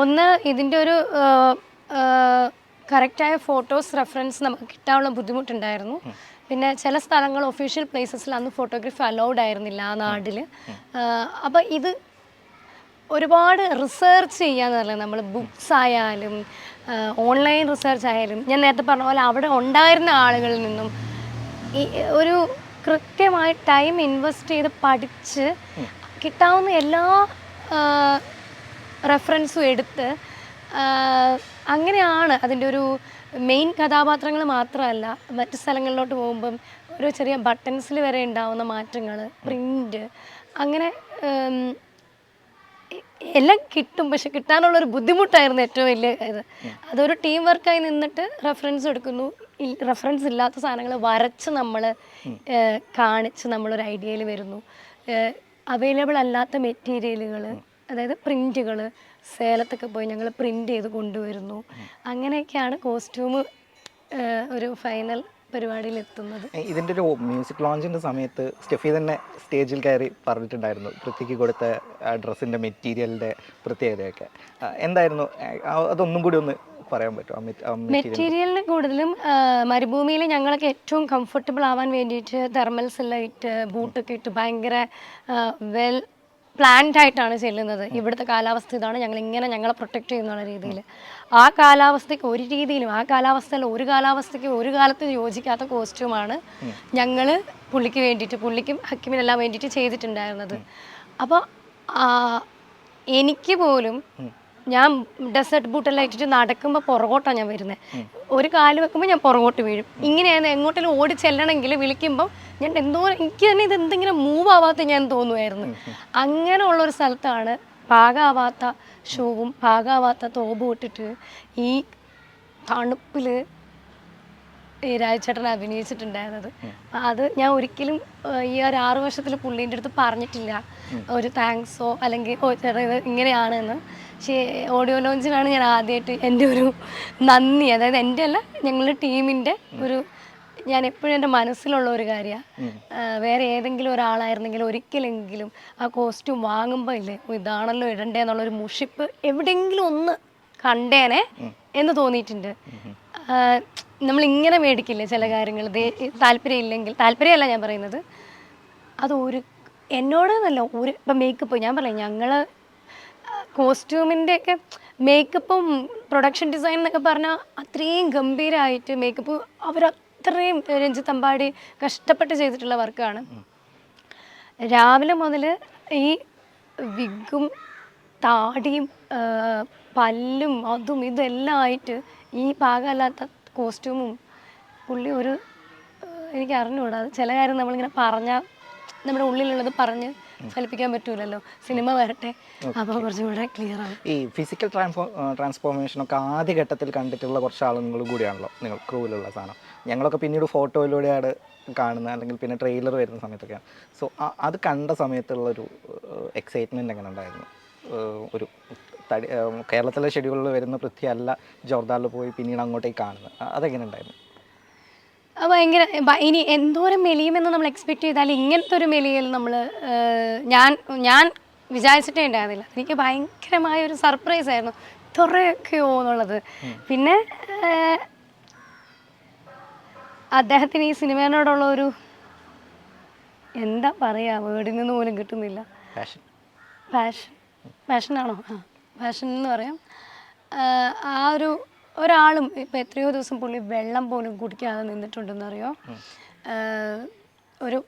ഒന്ന് ഇതിന്റെ ഒരു കറക്റ്റായ ഫോട്ടോസ് റെഫറൻസ് നമുക്ക് കിട്ടാനുള്ള ബുദ്ധിമുട്ടുണ്ടായിരുന്നു. പിന്നെ ചില സ്ഥലങ്ങൾ ഒഫീഷ്യൽ പ്ലേസസിൽ അന്ന് ഫോട്ടോഗ്രാഫി അലൗഡ് ആയിരുന്നില്ല ആ നാട്ടിൽ അപ്പോൾ ഇത് ഒരുപാട് റിസർച്ച് ചെയ്യാന്ന് പറയുന്നത് നമ്മൾ ബുക്സ് ആയാലും ഓൺലൈൻ റിസർച്ച് ആയാലും. ഞാൻ നേരത്തെ പറഞ്ഞ പോലെ അവിടെ ഉണ്ടായിരുന്ന ആളുകളിൽ നിന്നും ഈ ഒരു കൃത്യമായി ടൈം ഇൻവെസ്റ്റ് ചെയ്ത് പഠിച്ച് കിട്ടാവുന്ന എല്ലാ റെഫറൻസും എടുത്ത് അങ്ങനെയാണ് അതിന്റെ ഒരു മെയിൻ കഥാപാത്രങ്ങൾ മാത്രമല്ല മറ്റു സ്ഥലങ്ങളിലോട്ട് പോകുമ്പം ഒരു ചെറിയ ബട്ടൺസിൽ വരെ ഉണ്ടാവുന്ന മാറ്റങ്ങൾ പ്രിന്റ് അങ്ങനെ എല്ലാം കിട്ടും. പക്ഷെ കിട്ടാനുള്ള ഒരു ബുദ്ധിമുട്ടായിരുന്നു ഏറ്റവും വലിയ ഇത്. അതൊരു ടീം വർക്കായി നിന്നിട്ട് റെഫറൻസ് എടുക്കുന്നു. റെഫറൻസ് ഇല്ലാത്ത സാധനങ്ങൾ വരച്ച് നമ്മൾ കാണിച്ച് നമ്മളൊരു ഐഡിയയിൽ വരുന്നു. അവൈലബിൾ അല്ലാത്ത മെറ്റീരിയലുകൾ അതായത് പ്രിന്റുകൾ സേലത്തൊക്കെ പോയി ഞങ്ങൾ പ്രിന്റ് ചെയ്ത് കൊണ്ടുവരുന്നു. അങ്ങനെയൊക്കെയാണ് കോസ്റ്റ്യൂം ഒരു ഫൈനൽ പരിപാടിയിൽ എത്തുന്നത് ഇതിന്റെ ഒരു മ്യൂസിക് ലോഞ്ചിന്റെ സമയത്ത് സ്റ്റെഫി തന്നെ സ്റ്റേജിൽ കയറി പറഞ്ഞിട്ടുണ്ടായിരുന്നു പൃഥ്വിക്ക് കൊടുത്ത ഡ്രസ്സിന്റെ മെറ്റീരിയലിന്റെ പ്രത്യേകതയൊക്കെ. എന്തായിരുന്നു? അതൊന്നും കൂടി ഒന്ന് പറയാൻ പറ്റുമോ? മെറ്റീരിയലിന് കൂടുതലും മരുഭൂമിയിൽ ഞങ്ങൾക്ക് ഏറ്റവും കംഫർട്ടബിൾ ആവാൻ വേണ്ടിയിട്ട് തെർമൽസ് എല്ലാം ഇട്ട് ബൂട്ടൊക്കെ ഇട്ട് ഭയങ്കര വെൽ പ്ലാൻഡ് ആയിട്ടാണ് ചെല്ലുന്നത്. ഇവിടുത്തെ കാലാവസ്ഥ ഇതാണ്. ഞങ്ങൾ ഇങ്ങനെ ഞങ്ങളെ പ്രൊട്ടക്ട് ചെയ്യുന്ന രീതിയിൽ ആ കാലാവസ്ഥയ്ക്ക് ഒരു രീതിയിലും ആ കാലാവസ്ഥയിൽ ഒരു കാലാവസ്ഥയ്ക്ക് ഒരു കാലത്ത് യോജിക്കാത്ത കോസ്റ്റ്യൂമാണ് ഞങ്ങൾ പുള്ളിക്ക് വേണ്ടിയിട്ട് പുള്ളിക്കും ഹക്കിമിനെല്ലാം വേണ്ടിയിട്ട് ചെയ്തിട്ടുണ്ടായിരുന്നത്. അപ്പോൾ എനിക്ക് പോലും ഞാൻ ഡെസേർട്ട് ബൂട്ടെല്ലാം ഇട്ടിട്ട് നടക്കുമ്പോൾ പുറകോട്ടാണ് ഞാൻ വരുന്നത് ഒരു കാൽ വെക്കുമ്പോൾ ഞാൻ പുറകോട്ട് വീഴും. ഇങ്ങനെയാണ് എങ്ങോട്ടെങ്കിലും ഓടി ചെല്ലണമെങ്കിൽ വിളിക്കുമ്പോൾ ഞാൻ എന്തോ എനിക്ക് തന്നെ ഇത് എന്തെങ്കിലും മൂവ് ആവാത്ത ഞാൻ തോന്നുമായിരുന്നു അങ്ങനെയുള്ള ഒരു സ്ഥലത്താണ് പാകാവാത്ത ഷൂവും പാകാവാത്ത തോബും ഇട്ടിട്ട് ഈ തണുപ്പിൽ ഈ രാജചേട്ടൻ അഭിനയിച്ചിട്ടുണ്ടായിരുന്നത്. അത് ഞാൻ ഒരിക്കലും ഈ ഒരു ആറു വർഷത്തിൽ പുള്ളീന്റെ അടുത്ത് പറഞ്ഞിട്ടില്ല. ഒരു താങ്ക്സോ അല്ലെങ്കിൽ ഓ ചേട്ടാ ഇത് ഇങ്ങനെയാണെന്ന്. പക്ഷേ ഓഡിയോ ലോഞ്ചിനാണ് ഞാൻ ആദ്യമായിട്ട് എന്റെ ഒരു നന്ദി. അതായത് എന്റെ അല്ല ഞങ്ങളുടെ ടീമിന്റെ ഒരു ഞാൻ എപ്പോഴും എന്റെ മനസ്സിലുള്ള ഒരു കാര്യമാണ് വേറെ ഏതെങ്കിലും ഒരാളായിരുന്നെങ്കിൽ ഒരിക്കലെങ്കിലും ആ കോസ്റ്റ്യൂം വാങ്ങുമ്പോൾ ഇല്ലേ "ഓ, ഇതാണല്ലോ ഇടണ്ടേ എന്നുള്ളൊരു മുഷിപ്പ് എവിടെയെങ്കിലും ഒന്ന് കണ്ടേനെ എന്ന് തോന്നിയിട്ടുണ്ട്. നമ്മൾ ഇങ്ങനെ മേടിക്കില്ലേ ചില കാര്യങ്ങൾ? താല്പര്യം ഇല്ലെങ്കിൽ താല്പര്യമല്ല ഞാൻ പറയുന്നത്. അത് ഒരു എന്നോട് എന്നല്ല ഒരു ഇപ്പം മേക്കപ്പ് ഞാൻ പറയാം ഞങ്ങൾ കോസ്റ്റ്യൂമിന്റെ ഒക്കെ മേക്കപ്പും പ്രൊഡക്ഷൻ ഡിസൈൻ എന്നൊക്കെ പറഞ്ഞാൽ അത്രയും ഗംഭീരമായിട്ട് മേക്കപ്പ് അവരത്രയും രഞ്ജിത്ത് അമ്പാടി കഷ്ടപ്പെട്ട് ചെയ്തിട്ടുള്ള വർക്കാണ്. രാവിലെ മുതൽ ഈ വിഗും താടിയും പല്ലും അതും ഇതെല്ലാം ആയിട്ട് ഈ പാകമല്ലാത്ത കോസ്റ്റ്യൂമും പുള്ളി ഒരു എനിക്ക് അറിഞ്ഞുകൂടാ. അത് ചില കാര്യം നമ്മളിങ്ങനെ പറഞ്ഞാൽ നമ്മുടെ ഉള്ളിലുള്ളത് പറഞ്ഞ് ഫലിപ്പിക്കാൻ പറ്റൂലല്ലോ. സിനിമ വരട്ടെ. അപ്പോൾ കുറച്ചും കൂടെ ക്ലിയർ ആവും ഈ ഫിസിക്കൽ ട്രാൻസ്ഫോ ട്രാൻസ്ഫോർമേഷനൊക്കെ ആദ്യ ഘട്ടത്തിൽ കണ്ടിട്ടുള്ള കുറച്ച് ആളുകൾ കൂടിയാണല്ലോ നിങ്ങൾ ക്രൂവിലുള്ള സാധനം. ഞങ്ങളൊക്കെ പിന്നീട് ഫോട്ടോയിലൂടെയാണ് കാണുന്നത് അല്ലെങ്കിൽ പിന്നെ ട്രെയിലർ വരുന്ന സമയത്തൊക്കെയാണ്. സോ അത് കണ്ട സമയത്തുള്ളൊരു എക്സൈറ്റ്മെന്റ് എങ്ങനെ ഉണ്ടായിരുന്നു? ഒരു തടി കേരളത്തിലെ ഷെഡ്യൂളിൽ വരുന്ന പൃഥ്വി അല്ല ജോർദാനിൽ പോയി പിന്നീട് അങ്ങോട്ടേക്ക് കാണുന്നത്. അതെങ്ങനെ ഉണ്ടായിരുന്നു? ഭയങ്കര ഇനി എന്തോരം മെലിയുമെന്ന് നമ്മൾ എക്സ്പെക്ട് ചെയ്താൽ ഇങ്ങനത്തെ ഒരു മെലിയൽ നമ്മൾ ഞാൻ ഞാൻ വിചാരിച്ചിട്ടേ ഉണ്ടായിരുന്നില്ല. എനിക്ക് ഭയങ്കരമായ ഒരു സർപ്രൈസ് ആയിരുന്നു. ഇത്രയൊക്കെയോ എന്നുള്ളത്. പിന്നെ അദ്ദേഹത്തിന് ഈ സിനിമയോടുള്ള ഒരു എന്താ പറയാ വേർഡിൽ നിന്ന് പോലും കിട്ടുന്നില്ല. ഫാഷൻ ഫാഷൻ ആണോ? ആ പാഷൻ എന്ന് പറയാം. ആ ഒരു ഒരാളും ഇപ്പം എത്രയോ ദിവസം പുള്ളി വെള്ളം പോലും കുടിക്കാതെ നിന്നിട്ടുണ്ടെന്നറിയോ? ഒരു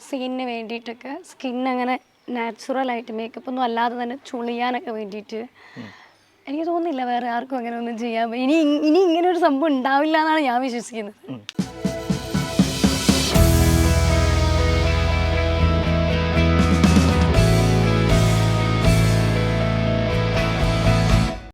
സീനിന് വേണ്ടിയിട്ടൊക്കെ സ്കിൻ അങ്ങനെ നാച്ചുറലായിട്ട് മേക്കപ്പ് ഒന്നും അല്ലാതെ തന്നെ ചുളിയാനൊക്കെ വേണ്ടിയിട്ട് എനിക്ക് തോന്നുന്നില്ല വേറെ ആർക്കും അങ്ങനെ ഒന്നും ചെയ്യാൻ ഇനി ഇനി ഇങ്ങനെ ഒരു സംഭവം ഉണ്ടാവില്ല എന്നാണ് ഞാൻ വിശ്വസിക്കുന്നത്.